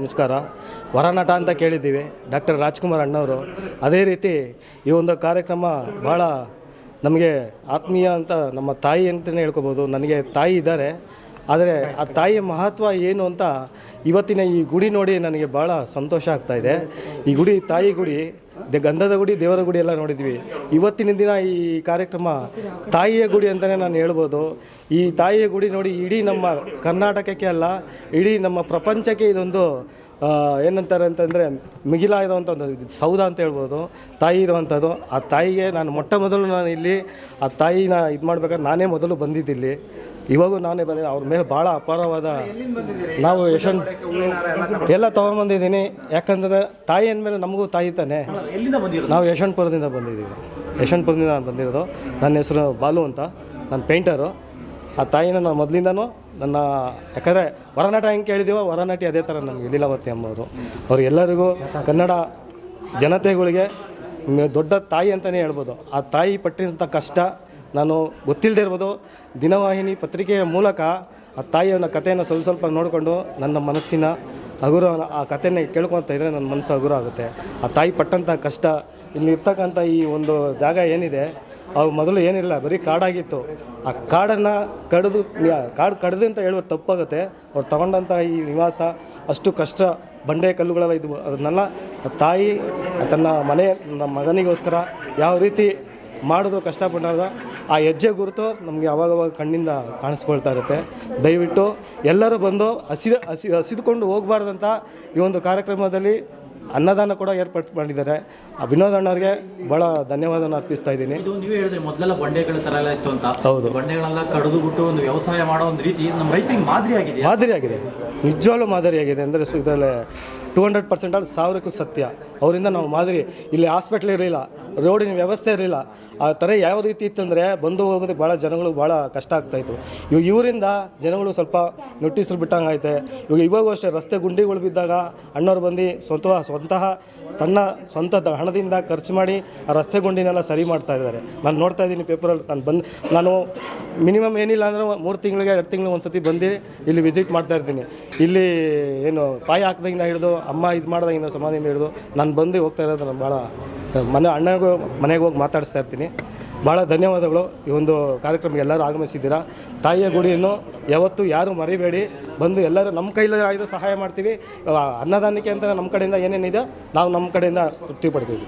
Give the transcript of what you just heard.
ನಮಸ್ಕಾರ. ವರನಟ ಅಂತ ಕೇಳಿದ್ದೀವಿ. ಡಾಕ್ಟರ್ ರಾಜ್ಕುಮಾರ್ ಅಣ್ಣವರು. ಅದೇ ರೀತಿ ಈ ಒಂದು ಕಾರ್ಯಕ್ರಮ ಭಾಳ ನಮಗೆ ಆತ್ಮೀಯ ಅಂತ ನಮ್ಮ ತಾಯಿ ಅಂತಲೇ ಹೇಳ್ಕೊಬೋದು. ನನಗೆ ತಾಯಿ ಇದ್ದಾರೆ. ಆದರೆ ಆ ತಾಯಿಯ ಮಹತ್ವ ಏನು ಅಂತ ಇವತ್ತಿನ ಈ ಗುಡಿ ನೋಡಿ ನನಗೆ ಭಾಳ ಸಂತೋಷ ಆಗ್ತಾ ಇದೆ. ಈ ಗುಡಿ, ತಾಯಿ ಗುಡಿ ಗಂಧದ ಗುಡಿ, ದೇವರ ಗುಡಿ ಎಲ್ಲ ನೋಡಿದ್ವಿ. ಇವತ್ತಿನ ದಿನ ಈ ಕಾರ್ಯಕ್ರಮ ತಾಯಿಯ ಗುಡಿ ಅಂತಲೇ ನಾನು ಹೇಳ್ಬೋದು. ಈ ತಾಯಿಯ ಗುಡಿ ನೋಡಿ ಇಡೀ ನಮ್ಮ ಕರ್ನಾಟಕಕ್ಕೆ ಅಲ್ಲ, ಇಡೀ ನಮ್ಮ ಪ್ರಪಂಚಕ್ಕೆ ಇದೊಂದು ಏನಂತಾರೆ ಅಂತಂದರೆ ಮಿಗಿಲಾಗಿರುವಂಥ ಒಂದು ಸೌಧ ಅಂತ ಹೇಳ್ಬೋದು. ತಾಯಿ ಇರುವಂಥದ್ದು ಆ ತಾಯಿಗೆ ನಾನು ಮೊಟ್ಟ ಮೊದಲು ನಾನು ಇಲ್ಲಿ, ಆ ತಾಯಿನ ಇದು ಮಾಡ್ಬೇಕಾದ್ರೆ ನಾನೇ ಮೊದಲು ಬಂದಿದ್ದಿಲ್ಲಿ. ಇವಾಗೂ ನಾನೇ ಬಂದಿದ್ದೆ. ಅವ್ರ ಮೇಲೆ ಭಾಳ ಅಪಾರವಾದ ನಾವು ಯಶವಂತ ಎಲ್ಲ ತೊಗೊಂಬಂದಿದ್ದೀನಿ ಯಾಕಂದರೆ ತಾಯಿ ಅಂದಮೇಲೆ ನಮಗೂ ತಾಯಿ ತಾನೆ. ನಾವು ಯಶವಂತಪುರದಿಂದ ಬಂದಿದ್ದೀವಿ. ಯಶವಂತಪುರದಿಂದ ನಾನು ಬಂದಿರೋದು. ನನ್ನ ಹೆಸರು ಬಾಲು ಅಂತ. ನಾನು ಪೇಂಟರು. ಆ ತಾಯಿನ ನಾನು ಮೊದಲಿಂದನೂ ನನ್ನ, ಯಾಕಂದರೆ ಹೊರನಾಟ ಹೆಂಗೆ ಕೇಳಿದೀವೋ ಹೊರನಾಟಿ ಅದೇ ಥರ ನಮಗೆ, ಲೀಲಾವತಿ ಅಮ್ಮವರು. ಅವ್ರು ಎಲ್ಲರಿಗೂ ಕನ್ನಡ ಜನತೆಗಳಿಗೆ ದೊಡ್ಡ ತಾಯಿ ಅಂತಲೇ ಹೇಳ್ಬೋದು. ಆ ತಾಯಿ ಪಟ್ಟಿರೋಂಥ ಕಷ್ಟ ನಾನು ಗೊತ್ತಿಲ್ಲದೆ ಇರ್ಬೋದು. ದಿನವಾಹಿನಿ ಪತ್ರಿಕೆಯ ಮೂಲಕ ಆ ತಾಯಿಯ ಕಥೆಯನ್ನು ಸ್ವಲ್ಪ ಸ್ವಲ್ಪ ನೋಡಿಕೊಂಡು ನನ್ನ ಮನಸ್ಸಿನ ಹಗುರ ಆ ಕಥೆನ ಕೇಳ್ಕೊತಾ ಇದ್ದರೆ ನನ್ನ ಮನಸ್ಸು ಹಗುರ ಆಗುತ್ತೆ. ಆ ತಾಯಿ ಪಟ್ಟಂಥ ಕಷ್ಟ ಇಲ್ಲಿ ಇರ್ತಕ್ಕಂಥ ಈ ಒಂದು ಜಾಗ ಏನಿದೆ ಅವು ಮೊದಲು ಏನಿಲ್ಲ, ಬರೀ ಕಾಡಾಗಿತ್ತು. ಆ ಕಾಡನ್ನು ಕಡಿದು ಕಾಡು ಕಡ್ದು ಅಂತ ಹೇಳುವ ತಪ್ಪಾಗುತ್ತೆ. ಅವ್ರು ತಗೊಂಡಂಥ ಈ ನಿವಾಸ ಅಷ್ಟು ಕಷ್ಟ. ಬಂಡೆ ಕಲ್ಲುಗಳೆಲ್ಲ ಇದ್ವು. ಅದನ್ನೆಲ್ಲ ತಾಯಿ, ತನ್ನ ಮನೆ ನಮ್ಮ ಮಗನಿಗೋಸ್ಕರ ಯಾವ ರೀತಿ ಮಾಡಿದ್ರು ಕಷ್ಟಪಟ್ಟಾಗ ಆ ಹೆಜ್ಜೆ ಗುರುತು ನಮಗೆ ಅವಾಗವಾಗ ಕಣ್ಣಿಂದ ಕಾಣಿಸ್ಕೊಳ್ತಾ ಇರುತ್ತೆ. ದಯವಿಟ್ಟು ಎಲ್ಲರೂ ಬಂದು ಹಸಿದ ಹಸಿ, ಹಸಿದುಕೊಂಡು ಹೋಗಬಾರ್ದಂತ ಈ ಒಂದು ಕಾರ್ಯಕ್ರಮದಲ್ಲಿ ಅನ್ನದಾನ ಕೂಡ ಏರ್ಪಾಡು ಮಾಡಿದ್ದಾರೆ. ಆ ವಿನೋದ್ ಅಣ್ಣವ್ರಿಗೆ ಭಾಳ ಧನ್ಯವಾದನ ಅರ್ಪಿಸ್ತಾ ಇದ್ದೀನಿ. ಇದು ನೀವೇ ಹೇಳಿದ್ರಿ ಮೊದಲೆಲ್ಲ ಬಂಡೆಗಳ ತರ ಎಲ್ಲ ಇತ್ತು ಅಂತ. ಹೌದು. ಬಂಡೆಗಳೆಲ್ಲ ಕಡಿದು ಬಿಟ್ಟು ಒಂದು ವ್ಯವಸಾಯ ಮಾಡೋ ಒಂದು ರೀತಿ ನಮ್ಮ ರೈತರಿಗೆ ಮಾದರಿ ಆಗಿದೆ. ಮಾದರಿಯಾಗಿದೆ ನಿಜವಾಗ್ಲೂ ಮಾದರಿಯಾಗಿದೆ ಅಂದರೆ ಇದರಲ್ಲಿ ಟೂ ಹಂಡ್ರೆಡ್ ಪರ್ಸೆಂಟ್ ಅಲ್ಲಿ ಸಾವಿರಕ್ಕೂ ಸತ್ಯ. ಅವರಿಂದ ನಾವು ಮಾದರಿ. ಇಲ್ಲಿ ಹಾಸ್ಪಿಟ್ಲ್ ಇರಲಿಲ್ಲ. ರೋಡಿನ ವ್ಯವಸ್ಥೆ ಇರಲಿಲ್ಲ. ಆ ಥರ ಯಾವ ರೀತಿ ಇತ್ತಂದರೆ ಬಂದು ಹೋಗೋದಕ್ಕೆ ಭಾಳ ಜನಗಳು ಭಾಳ ಕಷ್ಟ ಆಗ್ತಾಯಿತ್ತು ಇವಾಗ ಇವರಿಂದ ಜನಗಳು ಸ್ವಲ್ಪ ನೋಟಿಸ್ರು ಬಿಟ್ಟಂಗೆ ಐತೆ ಇವಾಗ ಇವಾಗೂ ಅಷ್ಟೇ ರಸ್ತೆ ಗುಂಡಿಗಳು ಬಿದ್ದಾಗ ಅಣ್ಣವ್ರು ಬಂದು ಸ್ವಂತ ಸ್ವಂತಹ ತನ್ನ ಸ್ವಂತ ಹಣದಿಂದ ಖರ್ಚು ಮಾಡಿ ಆ ರಸ್ತೆ ಗುಂಡಿನೆಲ್ಲ ಸರಿ ಮಾಡ್ತಾ ಇದ್ದಾರೆ. ನಾನು ನೋಡ್ತಾ ಇದ್ದೀನಿ ಪೇಪರಲ್ಲಿ ನಾನು ಬಂದು ನಾನು ಮಿನಿಮಮ್ ಏನಿಲ್ಲ ಅಂದರೆ ಮೂರು ತಿಂಗಳಿಗೆ ಎರಡು ತಿಂಗಳಿಗೆ ಒಂದು ಸತಿ ಬಂದು ಇಲ್ಲಿ ವಿಸಿಟ್ ಮಾಡ್ತಾ ಇರ್ತೀನಿ. ಇಲ್ಲಿ ಏನು ಪಾಯಿ ಹಾಕ್ದಾಗಿಂದ ಹಿಡಿದು, ಅಮ್ಮ ಇದು ಮಾಡ್ದಾಗಿಂದ ಸಮಾಧಿಯಿಂದ ಹಿಡಿದು ನಾನು ಬಂದು ಹೋಗ್ತಾ ಇರೋದು ನಾನು ಭಾಳ ಮನೆ ಅಣ್ಣಗೂ ಮನೆಗೆ ಹೋಗಿ ಮಾತಾಡಿಸ್ತಾ ಇರ್ತೀನಿ. ಭಾಳ ಧನ್ಯವಾದಗಳು ಈ ಒಂದು ಕಾರ್ಯಕ್ರಮಕ್ಕೆ ಎಲ್ಲರೂ ಆಗಮಿಸಿದ್ದೀರಾ. ತಾಯಿಯ ಗುಡಿಯನ್ನು ಯಾವತ್ತೂ ಯಾರೂ ಮರಿಬೇಡಿ. ಬಂದು ಎಲ್ಲರೂ ನಮ್ಮ ಕೈಲಿ ಆಯ್ದು ಸಹಾಯ ಮಾಡ್ತೀವಿ. ಅನ್ನದಾನಕ್ಕೆ ಅಂತ ನಮ್ಮ ಕಡೆಯಿಂದ ಏನೇನಿದೆ, ನಾವು ನಮ್ಮ ಕಡೆಯಿಂದ ತೃಪ್ತಿ ಪಡ್ತೀವಿ